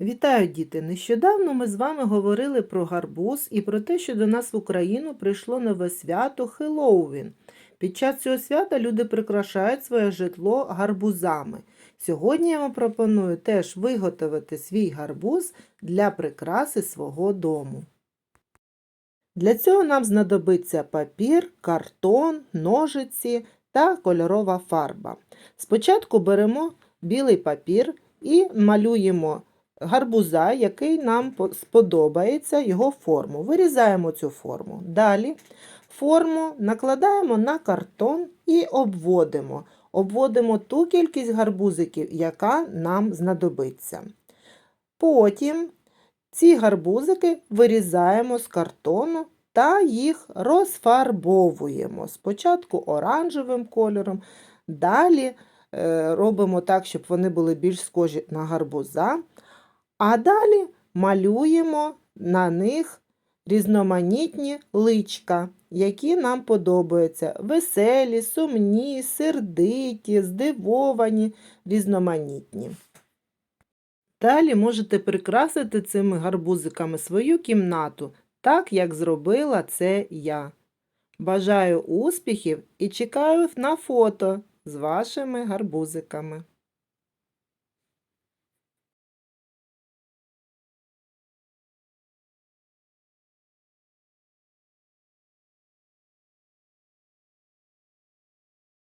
Вітаю, діти! Нещодавно ми з вами говорили про гарбуз і про те, що до нас в Україну прийшло нове свято Хеллоуін. Під час цього свята люди прикрашають своє житло гарбузами. Сьогодні я вам пропоную теж виготовити свій гарбуз для прикраси свого дому. Для цього нам знадобиться папір, картон, ножиці та кольорова фарба. Спочатку беремо білий папір і малюємо гарбуза, який нам сподобається, його форму. Вирізаємо цю форму. Далі форму накладаємо на картон і обводимо. Обводимо ту кількість гарбузиків, яка нам знадобиться. Потім ці гарбузики вирізаємо з картону та їх розфарбовуємо. Спочатку оранжевим кольором, далі е, робимо так, щоб вони були більш схожі на гарбуза. А далі малюємо на них різноманітні личка, які нам подобаються. Веселі, сумні, сердиті, здивовані, різноманітні. Далі можете прикрасити цими гарбузиками свою кімнату, так як зробила це я. Бажаю успіхів і чекаю на фото з вашими гарбузиками.